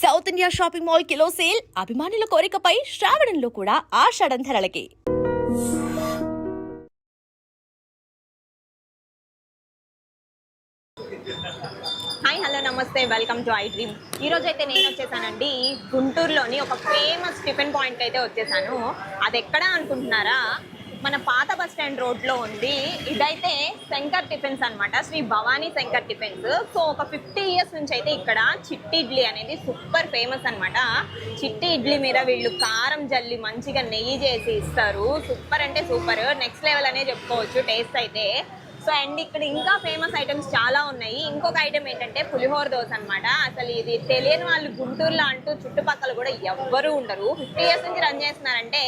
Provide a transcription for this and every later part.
South India shopping mall kilo sale అభిమానుల కోరికపై శ్రావణంలో కూడా ఆషాఢం ధరలకి హాయ్ హలో నమస్తే. Welcome to I dream. ఈ అయితే నేను వచ్చేసానండి గుంటూరులోని ఒక ఫేమస్ టిఫిన్ పాయింట్ అయితే వచ్చేసాను. అది ఎక్కడ అనుకుంటున్నారా? మన పాత బస్ స్టాండ్ రోడ్లో ఉంది. ఇదైతే శంకర్ టిఫిన్స్ అన్నమాట. శ్రీ భవానీ శంకర్ టిఫిన్స్. సో ఒక ఫిఫ్టీ ఇయర్స్ నుంచి అయితే ఇక్కడ చిట్టి ఇడ్లీ అనేది సూపర్ ఫేమస్ అన్నమాట. చిట్టి ఇడ్లీ మీద వీళ్ళు కారం జల్లి మంచిగా నెయ్యి చేసి ఇస్తారు. సూపర్ అంటే సూపర్. నెక్స్ట్ లెవెల్ అనే చెప్పుకోవచ్చు టేస్ట్ అయితే. సో అండ్ ఇక్కడ ఇంకా ఫేమస్ ఐటమ్స్ చాలా ఉన్నాయి. ఇంకొక ఐటమ్ ఏంటంటే పులిహోర దోశ అనమాట అసలు ఇది తెలియని వాళ్ళు గుంటూరులో అంటూ చుట్టుపక్కల కూడా ఎవ్వరూ ఉండరు. ఫిఫ్టీ ఇయర్స్ నుంచి రన్ చేస్తున్నారంటే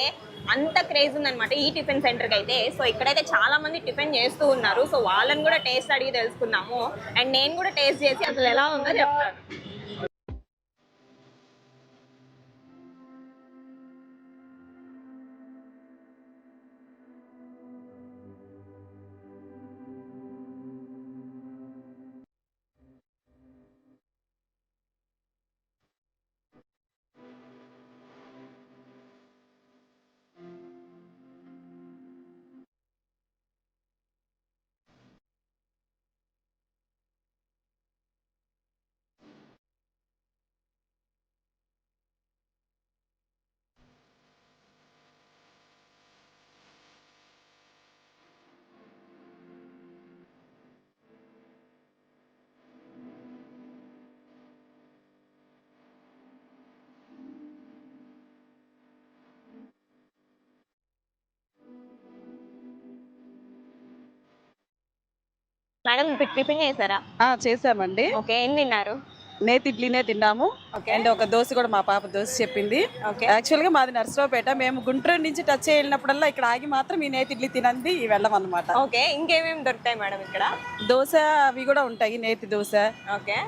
అంత క్రేజ్ ఉందన్నమాట ఈ టిఫిన్ సెంటర్కి అయితే సో ఇక్కడైతే చాలా మంది టిఫిన్ చేస్తూ ఉన్నారు. సో వాళ్ళని కూడా టేస్ట్ అడిగి తెలుసుకుందాము. అండ్ నేను కూడా టేస్ట్ చేసి అసలు ఎలా ఉందో చెప్తాను. మేడం టిఫిన్ చేశారా? ఆ, చేసామండి ఓకే ఏం తిన్నారు? నేతి ఇడ్లీనే తిన్నాము. అండ్ ఒక దోశ కూడా మా పాప దోశ చెప్పింది. ఓకే. యాక్చువల్గా మాది నర్సరావుపేట. మేము గుంటూరు నుంచి టచ్ వెళ్ళినప్పుడల్లా ఇక్కడ ఆగి మాత్రం ఈ నేతి ఇడ్లీ తినంది వెళ్ళం అనమాట ఓకే ఇంకేమేమి దొరుకుతాయి మేడం ఇక్కడ? దోశ అవి కూడా ఉంటాయి నేతి దోశ. ఓకే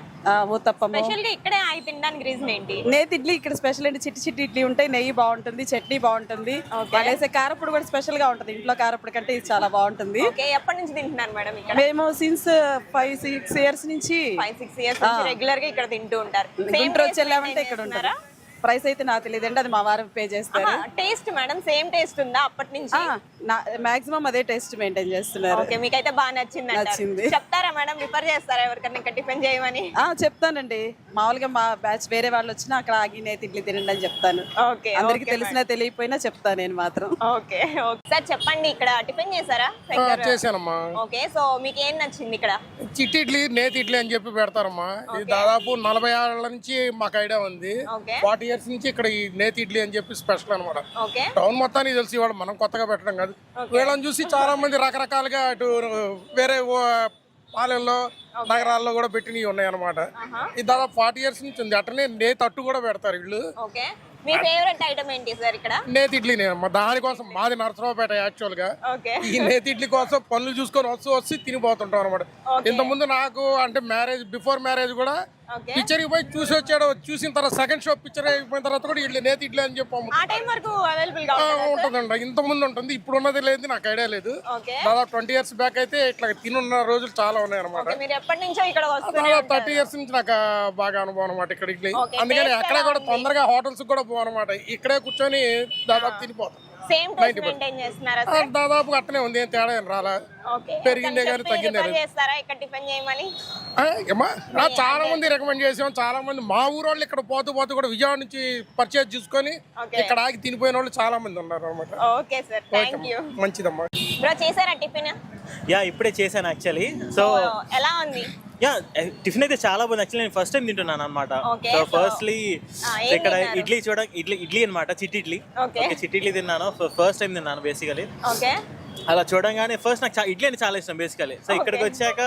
గా ఇక్కడే ఆగి తినడానికి రీజన్ ఏంటి? నేతి ఇడ్లీ ఇక్కడ స్పెషల్ అంటే చిట్టి చిట్టి ఇడ్లీ ఉంటాయి నెయ్యి బాగుంటుంది చట్నీ బాగుంటుంది. వేసే కారప్పుడు కూడా స్పెషల్గా ఉంటుంది. ఇంట్లో కారప్పుడు కంటే ఇది చాలా బాగుంటుంది. ఎప్పటి నుంచి తింటున్నారు మేడం ఇక్కడ? మేము సిన్స్ ఫైవ్ సిక్స్ ఇయర్స్ నుంచి ఫైవ్ సిక్స్ ఇయర్స్ రెగ్యులర్గా ఇక్కడ తింటూ ఉంటారు. గుంటూరు ఇక్కడ ఉంటారు. ప్రైస్ అయితే నాకు తెలియదండి అది మా వారు పే చేస్తారు. టేస్ట్ మేడం సేమ్ టేస్ట్ ఉందా అప్పటి నుంచి? మాక్సిమం అదే టేస్ట్ మెయింటైన్ చేస్తున్నారు. ఓకే మీకైతే బాగా నచ్చింది అంటారు. నచ్చింది. చెప్తారా మేడం రిఫర్ చేస్తారా ఎవరికన్నా ఇక్కడ టిఫిన్ చేయమని? ఆ చెప్తానండి. మామూలుగా మా బ్యాచ్ వేరే వాళ్ళు వచ్చినా అక్కడ ఆగి నేతి ఇడ్లీ తినండి అని చెప్తాను. ఓకే అందరికి తెలిసినా తెలియకపోయినా చెప్తాను నేను మాత్రం. Okay okay. సార్ చెప్పండి ఇక్కడ టిఫిన్ చేశారా? చేశానమ్మా. ఓకే సో మీకు ఏం నచ్చింది ఇక్కడ? చిట్టి ఇడ్లీ నేతి ఇడ్లీ అని చెప్పి పెడతారమ్మా. ఇది దాదాపు నలభై ఏళ్ళ నుంచి మాకు ఐడియా ఉంది. ఓకే. ఇయర్స్ నుంచి ఇక్కడ ఈ నేతి ఇడ్లీ అని చెప్పి స్పెషల్ అనమాట టౌన్ మొత్తానికి తెలిసి ఇవాళ మనం కొత్తగా పెట్టడం కాదు. వీళ్ళని చూసి చాలా మంది రకరకాలుగా అటు వేరే ఓ పాలెల్లో నగరాల్లో కూడా పెట్టినవి ఉన్నాయి అనమాట ఇది దాదాపు ఫార్టీ ఇయర్స్ నుంచి ఉంది. అట్లనే నేతి అట్టు కూడా పెడతారు వీళ్ళు. ఓకే. మీ ఫేవరెట్ ఐటమ్ ఏంటి సార్ ఇక్కడ? నేతి ఇడ్లీ నేనమ్మా దానికోసం మాది నరసరావుపేట యాక్చువల్గా. ఈ నేతి ఇడ్లీ కోసం పనులు చూసుకొని వస్తూ వచ్చి తినిపోతుంటాం అనమాట ఇంత ముందు నాకు అంటే మ్యారేజ్ బిఫోర్ మ్యారేజ్ కూడా పిక్చర్ పోయి చూసి వచ్చాడు. చూసిన తర్వాత సెకండ్ షో పిక్చర్ అయిపోయిన తర్వాత కూడా ఇడ్లీ నేతి ఇడ్లీ అని చెప్పి అమ్ముతాం. ఆ టైం వరకు అవైలబుల్గా ఆ, ఉంటుందా ఉంటుందండి. ఇంత ముందు ఉంటుంది. ఇప్పుడు ఉన్నది లేదు నాకు ఐడియా లేదు. దాదాపు ట్వంటీ ఇయర్స్ బ్యాక్ అయితే ఇట్లా తినున్న రోజులు చాలా ఉన్నాయి అనమాట ఓకే, మీరు ఎప్పటి నుంచో ఇక్కడ వస్తున్నారు దాదాపు థర్టీ ఇయర్స్ నుంచి నాకు బాగా అనుభవం అనమాట ఇక్కడ ఇడ్లీ అందుకని అక్కడ కూడా? తొందరగా హోటల్స్ కూడా పోవన్నమాట. ఇక్కడే కూర్చొని దాదాపు తినిపోతాం. సేమ్ టేస్ట్ మెయింటైన్ చేస్తున్నారా ఆ, దాదాపు అట్లనే ఉంది. ఏం తేడా ఏం రాలా. పెరిగిందే కానీ తగ్గిందే చేస్తారా? ఇక్కడ టిఫిన్ చేయమని? చాలా మంది రికమెండ్ చేసాం చాలా మంది మా ఊరు వాళ్ళు ఇక్కడ పోతూ పోతూ కూడా విజయవాడ నుంచి పర్చేజ్ చేసుకొని. ఇక్కడ ఆగి తినిపోయిన వాళ్ళు చాలా మంది ఉన్నారు అనమాట ఓకే సార్ మంచిదమ్మా. బ్రో చేశారా టిఫిన్? యా ఇప్పుడే చేశాను యాక్చువల్లీ సో ఎలా ఉంది? యా టిఫిన్ అయితే చాలా బాగుంది. యాక్చువల్లీ నేను ఫస్ట్ టైం తింటున్నాను అనమాట సో ఫస్ట్లీ ఇక్కడ? ఇడ్లీ చూడ ఇడ్లీ ఇడ్లీ అనమాట చిట్టి ఇడ్లీ. ఓకే. చిట్టి ఇడ్లీ తిన్నాను. ఫస్ట్ టైం తిన్నాను బేసికలీ ఓకే. అలా చూడంగానే ఫస్ట్ నాకు ఇడ్లీ అంటే చాలా ఇష్టం బేసికలీ సో ఇక్కడికి వచ్చాక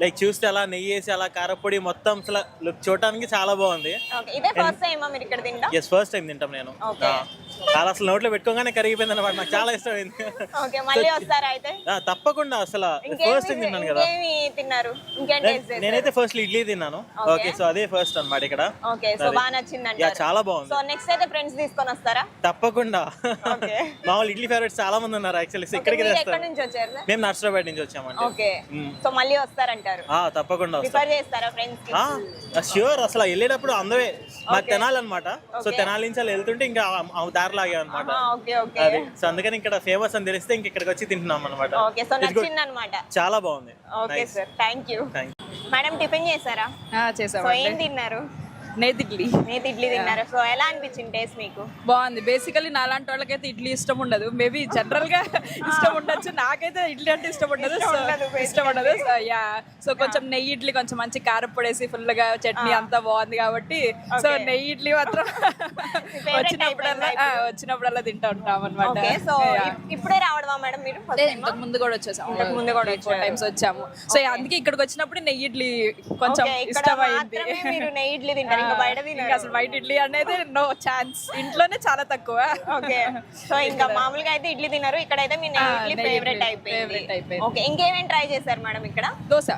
లైక్ చూస్తే అలా నెయ్యి వేసి అలా కారపొడి మొత్తం అసలు లుక్ చూడటానికి చాలా బాగుంది. ఇదే ఫస్ట్ టైం మీరు ఇక్కడ తింటా ఎస్ ఫస్ట్ టైం తింటాం నేను. ఆ, చాలా అసలు నోట్లో పెట్టుకోగానే కరిగిపోయింది అనమాట నాకు చాలా ఇష్టమైంది. ఓకే మళ్ళీ వస్తారా అయితే? ఆ, తప్పకుండా అసలు ఫస్ట్ టైం తిన్నాను కదా. తిన్నారు? నేనైతే ఫస్ట్ ఇడ్లీ తిన్నాను. ఓకే సో అదే ఫస్ట్ అన్నమాట ఇక్కడ. Okay so. బాగా చాలా బాగుంది. సో నెక్స్ట్ అయితే ఫ్రెండ్స్ తీసుకొని వస్తారా? తప్పకుండా. మామూలు ఇడ్లీ ఫేవరెట్స్ చాలా మంది ఉన్నారు యాక్చువల్లీ ఇక్కడికి మేము నర్సరాబాద్ నుంచి వచ్చామండి. ఓకే. సో మళ్ళీ వస్తారంట అంటారు. తప్పకుండా ష్యూర్ అసలు వెళ్ళేటప్పుడు అందరే మాకు తెనాలి అనమాట సో తెనాలి నుంచి అలా వెళ్తుంటే ఇంకా దారి లాగా అనమాట ఓకే ఓకే. అది. సో అందుకని ఇక్కడ ఫేమస్ అని తెలిస్తే ఇంక ఇక్కడికి వచ్చి తింటున్నాం అనమాట ఓకే సో నచ్చింది అనమాట చాలా బాగుంది. Okay sir thank you thank madam tiffin చేశారా? సో ఏం తిన్నారు? నేతి ఇడ్లీ నేతి ఇడ్లీ తిన్నారు. సో ఎలా అనిపించింది టేస్ట్ మీకు? బాగుంది. బేసికలీ నాలాంటి వాళ్ళకైతే ఇడ్లీ ఇష్టం ఉండదు. మేబీ జనరల్గా ఇష్టం ఉండొచ్చు. నాకైతే ఇడ్లీ అంటే ఇష్టం ఉండదు. సో ఇష్టం ఉండదు. సో యా సో కొంచెం నెయ్యి ఇడ్లీ కొంచెం మంచి కారప్పొడి వేసి ఫుల్గా చట్నీ అంతా బాగుంది కాబట్టి సో నెయ్యి ఇడ్లీ మాత్రం వచ్చినప్పుడల్లా వచ్చినప్పుడల్లా తింటా ఉంటాం అనమాట సో ఇప్పుడే రావడమా మేడం మీరు ఇంతకు ముందు కూడా వచ్చేసాం. ఇంతకు ముందు కూడా ఫోర్ టైమ్స్ వచ్చాము. సో అందుకే ఇక్కడికి వచ్చినప్పుడు నెయ్యి ఇడ్లీ కొంచెం ఇష్టమైంది. మీరు నెయ్యి ఇడ్లీ తింటారు. ఇంకా బయట అసలు వైట్ ఇడ్లీ అనేది నో ఛాన్స్ ఇంట్లోనే చాలా తక్కువ. ఓకే. సో ఇంకా మామూలుగా అయితే ఇడ్లీ తినరు. ఇక్కడైతే మీ నెయ్యి ఆ, ఇడ్లీ ఫేవరెట్ అయిపోయింది. ఓకే ఇంకేమేమి ట్రై చేశారు మేడం ఇక్కడ? దోశ.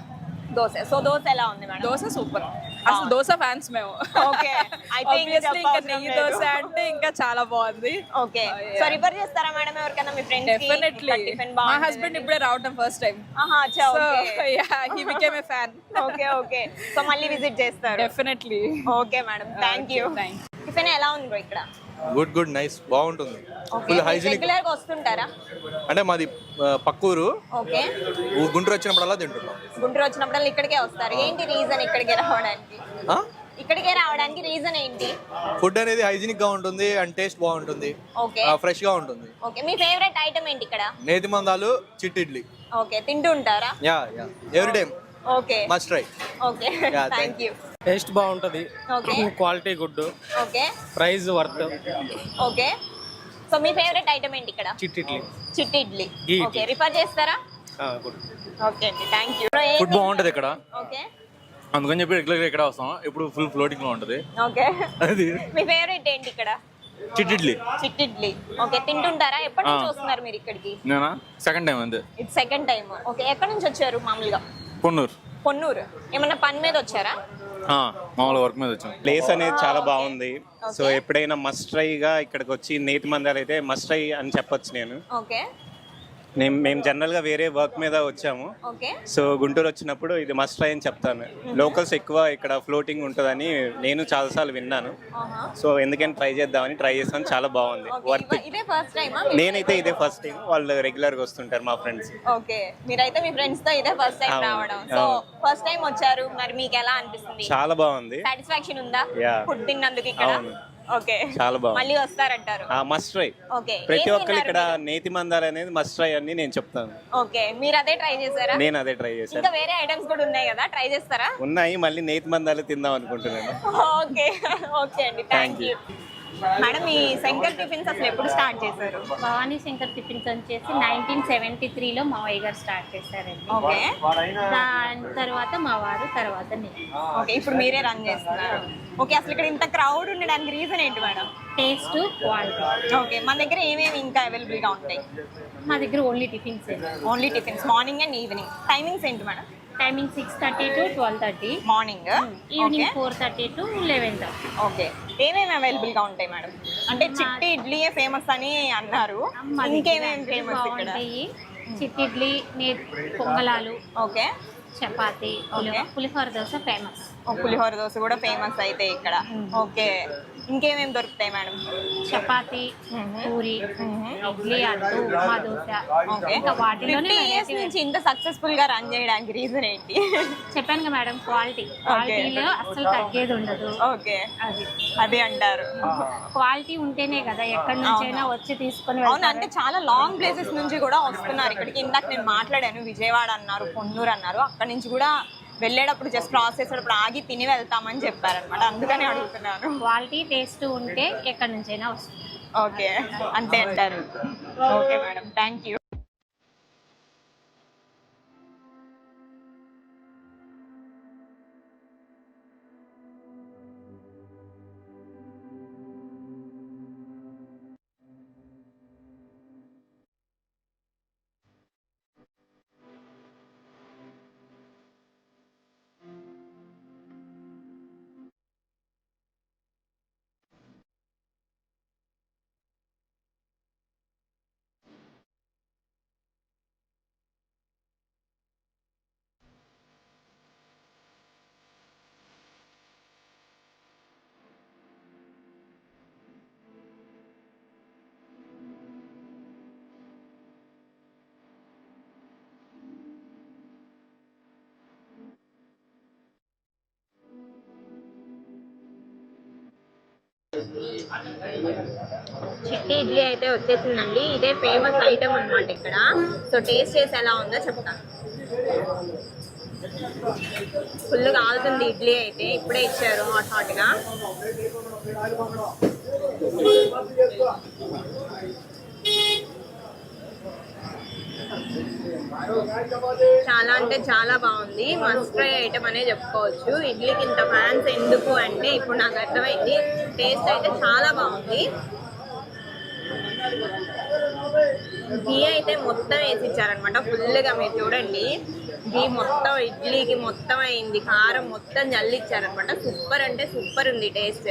దోశ. సో దోశ ఎలా ఉంది మేడం? దోశ సూపర్. అసలు దోశ ఫ్యాన్స్ మేము. ఓకే. అయితే ఇంకా నెయ్యి. దోశ అంటే ఇంకా చాలా బాగుంది. ఓకే. సో రిఫర్ చేస్తారా మేడం ఎవరికైనా మీ ఫ్రెండ్స్ డెఫినెట్లీ టిఫిన్ మా హస్బెండ్ ఇప్పుడే రావటం ఫస్ట్ టైం ఆహా అచ్చా so okay. He became a fan okay okay. So మళ్ళీ విజిట్ చేస్తారు. Definitely okay madam. Thank you tiffin ఎలా ఉంది ఇక్కడ? గుడ్ గుడ్ నైస్ బాగుంటుంది. Full hygienic. రెగ్యులర్గా వస్తుంటారా? అంటే మాది ఆ, పక్కూరు. ఓకే. ఊ- గుంటూరు వచ్చినప్పుడల్లా తింటున్నాం. గుంటూరు వచ్చినప్పుడు ఇక్కడికే వస్తారు. ఏంటి రీజన్ ఇక్కడికే రావడానికి? ఆ? ఇక్కడికే రావడానికి రీజన్ ఏంటి? ఫుడ్ అనేది హైజీనిక్గా ఉంటుంది అండ్ టేస్ట్ బాగుంటుంది. ఓకే. ఫ్రెష్గా ఉంటుంది. ఓకే మీ ఫేవరెట్ ఐటమ్ ఏంటి ఇక్కడ? నేతి మందాలు చిట్టి ఇడ్లీ. ఓకే తింటూ ఉంటారా yeah yeah. Every time okay. Must try okay. Yeah, thank thank you taste బాగుంటుంది. Okay. Quality good. Okay. Price worth. Okay. So మీ ఫేవరెట్ ఐటమ్ ఏంటి ఇక్కడ? చిట్ ఇడ్లీ చిట్టి ఇడ్లీ ఓకే రిఫర్ చేస్తారా? గుడ్. ఓకే అండి థ్యాంక్ యూ ఫుడ్ బాగుంటది ఇక్కడ. ఓకే. అందుకని చెప్పి రెగ్యులర్ ఇక్కడ వస్తాం. ఇప్పుడు ఫుల్ ఫ్లోటింగ్లో ఉంటది. ఓకే. అది. మీ ఫేవరెట్ ఏంటి ఇక్కడ? చిట్టిడ్లీ. చిట్టి ఇడ్లీ ఓకే తింటుంటారా? ఎప్పటి నుంచి వస్తున్నారు మీరు ఇక్కడికి? నేనా? సెకండ్ టైం అంతే. ఇది సెకండ్ టైం ఓకే ఎక్కడి నుంచి వచ్చారు మామూలుగా? పొన్నూరు. పొన్నూరు. ఏమన్నా పని మీద వచ్చారా? మామూలు వర్క్ మీద వచ్చాం. ప్లేస్ అనేది చాలా బాగుంది. సో ఎప్పుడైనా మస్ట్ ట్రైగా ఇక్కడికి వచ్చి నేతి మందాలు అయితే మస్ట్ ట్రై అని చెప్పొచ్చు నేను. ఓకే నేను మేము జనరల్గా వేరే వర్క్ మీద వచ్చాము. సో గుంటూరు వచ్చినప్పుడు ఇది మస్ట్ ట్రై అని చెప్తాను. లోకల్స్ ఎక్కువ ఇక్కడ ఫ్లోటింగ్ ఉంటుందని నేను చాలాసార్లు విన్నాను. సో ఎందుకని ట్రై చేద్దామని ట్రై చేస్తాను. చాలా బాగుంది. వర్త్ టైమా నేనైతే ఇదే ఫస్ట్ టైం వాళ్ళు రెగ్యులర్గా వస్తుంటారు మా ఫ్రెండ్స్ ఓకే. మీరైతే మీ ఫ్రెండ్స్తో ఇదే ఫస్ట్ టైం అవును, రావడం. సో అవును. ఫస్ట్ టైం వచ్చారు. మరి మీకు ఎలా అనిపిస్తుంది? చాలా బాగుంది. సాటిస్ఫాక్షన్ ఉందా? Yeah. ఫుడ్ తిన్నందుకు ఇక్కడ? అవును. ఓకే. చాలా బాగుంది. మళ్ళీ వస్తారంటారు. Must try okay. ప్రతి ఒక్కరు ఇక్కడ నేతి మందాలు అనేది మస్ట్ ట్రై అని నేను చెప్తాను? ఓకే. మీరు అదే ట్రై చేశారా? నేను అదే ట్రై చేశాను. ఇంకా వేరే ఐటమ్స్ కూడా ఉన్నాయి కదా? ట్రై చేస్తారా? ఉన్నాయి. మళ్ళీ నేతి మందాలు తిందాం అనుకుంటున్నాను. ఓకే. ఓకే అండి. థ్యాంక్ యూ మేడం ఈ శంకర్ టిఫిన్స్ అసలు ఎప్పుడు స్టార్ట్ చేశారు? భవానీ శంకర్ టిఫిన్స్ వచ్చేసి నైన్టీన్ సెవెంటీ త్రీలో మావయ్య గారు స్టార్ట్ చేశారండి. ఓకే. దాని తర్వాత మా వారు తర్వాత నేను. ఓకే ఇప్పుడు మీరే రన్ చేస్తున్నారు. ఓకే అసలు ఇక్కడ ఇంత క్రౌడ్ ఉండడానికి రీజన్ ఏంటి మేడం? Taste quality. ఓకే మన దగ్గర ఏమేమి ఇంకా అవైలబుల్గా ఉంటాయి? మా దగ్గర only tiffins. Only tiffins morning and evening. Timings ఏంటి madam? Timing six thirty to twelve thirty. Morning? Evening four thirty to eleven thirty. Okay. ఏమేమి అవైలబుల్గా ఉంటాయి మేడం? అంటే చిట్టి ఇడ్లీయే ఫేమస్ అని అన్నారు. ఇంకేమేమి ఫేమస్ చిట్టిడ్లీ నే పొంగలాలు ఓకే. చపాతి పులిహోర- దోశ ఫేమస్. పులిహోర దోశ కూడా ఫేమస్ అయితే ఇక్కడ. ఓకే. ఇంకేమేమి దొరుకుతాయి మేడం? చపాతి పూరి ఇడ్లీ అట్టు ఉప్మా దోశ. ఓకే ఇంకా వాటిలోనే ఇయర్స్ నుంచి ఇంత సక్సెస్ఫుల్గా రన్ చేయడానికి రీజన్ ఏంటి? చెప్పాను కదా మేడం క్వాలిటీ క్వాలిటీలో అస్సలు తగ్గేది ఉండదు. ఓకే. అది. అది అంటారు. క్వాలిటీ ఉంటేనే కదా ఎక్కడి నుంచైనా వచ్చి తీసుకొని అవును వెళ్తారు అంటే చాలా లాంగ్ ప్లేసెస్ నుంచి కూడా వస్తున్నారు. ఇక్కడికి ఇందాక నేను మాట్లాడాను విజయవాడ అన్నారు పొన్నూరు అన్నారు. అక్కడ నుంచి కూడా వెళ్ళేటప్పుడు జస్ట్ క్రాస్ చేసేటప్పుడు ఆగి తిని వెళ్తామని చెప్పారనమాట. అందుకని అడుగుతున్నాను. క్వాలిటీ టేస్ట్ ఉంటే ఎక్కడి నుంచైనా వస్తుంది. ఓకే. అంతే అంటారు. Okay madam. Thank you. చిట్టి ఇడ్లీ అయితే వచ్చేసిందండి. ఇదే ఫేమస్ ఐటమ్ అన్నమాట ఇక్కడ. సో టేస్ట్ చేసి ఎలా ఉందో చెప్తాను. ఫుల్ కాలుతుంది ఇడ్లీ అయితే. ఇప్పుడే ఇచ్చారు హాట్ హాట్గా చాలా అంటే చాలా బాగుంది. మస్ట్ ట్రై ఐటమ్ అనే చెప్పుకోవచ్చు. ఇడ్లీకి ఇంత ఫ్యాన్స్ ఎందుకు అంటే ఇప్పుడు నాకు అర్థమైంది. టేస్ట్ అయితే చాలా బాగుంది. ఘీ అయితే మొత్తం వేసి ఇచ్చారనమాట ఫుల్గా మీరు చూడండి. ఘీ మొత్తం ఇడ్లీకి మొత్తం అయింది. కారం మొత్తం జల్లిచ్చారనమాట సూపర్ అంటే సూపర్ ఉంది టేస్ట్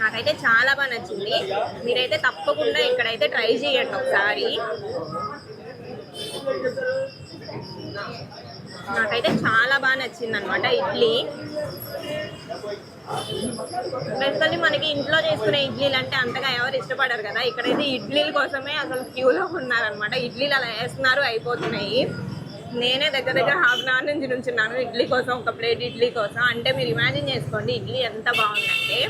నాకైతే చాలా బాగా నచ్చింది. మీరైతే తప్పకుండా ఇక్కడైతే ట్రై చేయండి ఒకసారి. నాకైతే చాలా బాగా నచ్చింది అనమాట ఇడ్లీ. బేసికల్లీ మనకి ఇంట్లో చేసుకునే ఇడ్లీలు అంటే అంతగా ఎవరు ఇష్టపడరు కదా. ఇక్కడైతే ఇడ్లీల కోసమే అసలు క్యూలో ఉన్నారనమాట ఇడ్లీలు అలా వేస్తున్నారు అయిపోతున్నాయి. నేనే దగ్గర దగ్గర హాఫ్ అన్ అవర్ నుంచి నుంచున్నాను. ఇడ్లీ కోసం ఒక ప్లేట్ ఇడ్లీ కోసం. అంటే మీరు ఇమాజిన్ చేసుకోండి ఇడ్లీ ఎంత బాగుందంటే.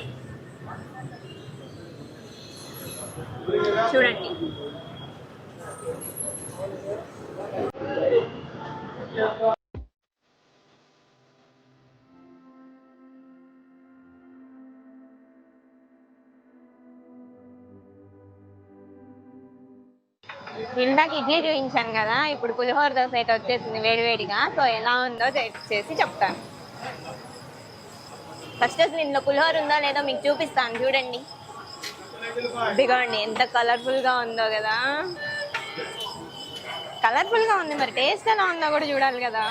చూడండి. ఇందాక ఇడ్లీ చూపించాను కదా ఇప్పుడు పులిహోర దోశ అయితే వచ్చేసింది వేడివేడిగా సో ఎలా ఉందో చేసి చెప్తాను. ఫస్ట్ అసలు ఇందులో పులిహోర ఉందో లేదో మీకు చూపిస్తాను. చూడండి. ఇదిగోండి ఎంత కలర్ఫుల్గా ఉందో కదా. కలర్ఫుల్గా ఉంది మరి. టేస్ట్ ఎలా ఉందో కూడా చూడాలి కదా.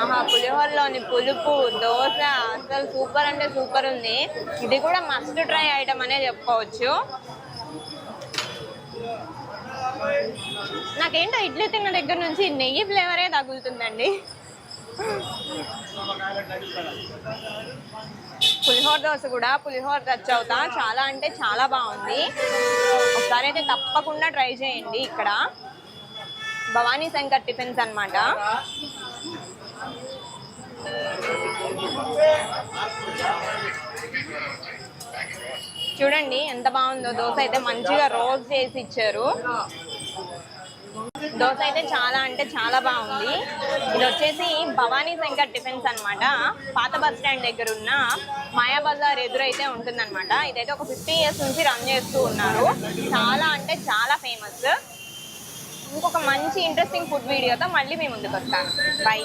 ఆహా పులిహోరలోని పులుపు దోశ అసలు సూపర్ అంటే సూపర్ ఉంది. ఇది కూడా మస్ట్ ట్రై ఐటమ్ అనే చెప్పుకోవచ్చు. నాకేంటో ఇడ్లీ తిన్న దగ్గర నుంచి నెయ్యి ఫ్లేవరే తగులుతుందండి. పులిహోర దోశ కూడా పులిహోర టచ్ అవుతా చాలా అంటే చాలా బాగుంది. ఒకసారి అయితే తప్పకుండా ట్రై చేయండి ఇక్కడ. భవానీ శంకర్ టిఫిన్స్ అనమాట చూడండి ఎంత బాగుందో. దోశ అయితే మంచిగా రోల్ చేసి ఇచ్చారు. దోశ అయితే చాలా అంటే చాలా బాగుంది. ఇది వచ్చేసి భవానీ శంకర్ టిఫిన్స్ అన్నమాట. పాత బస్ స్టాండ్ దగ్గర ఉన్న మాయా బజార్ ఎదురైతే ఉంటుందన్నమాట. ఇదైతే ఒక ఫిఫ్టీ ఇయర్స్ నుంచి రన్ చేస్తూ ఉన్నారు. చాలా అంటే చాలా ఫేమస్. ఇంకొక మంచి ఇంట్రెస్టింగ్ ఫుడ్ వీడియోతో మళ్ళీ మేము ముందుకు వస్తాను బై.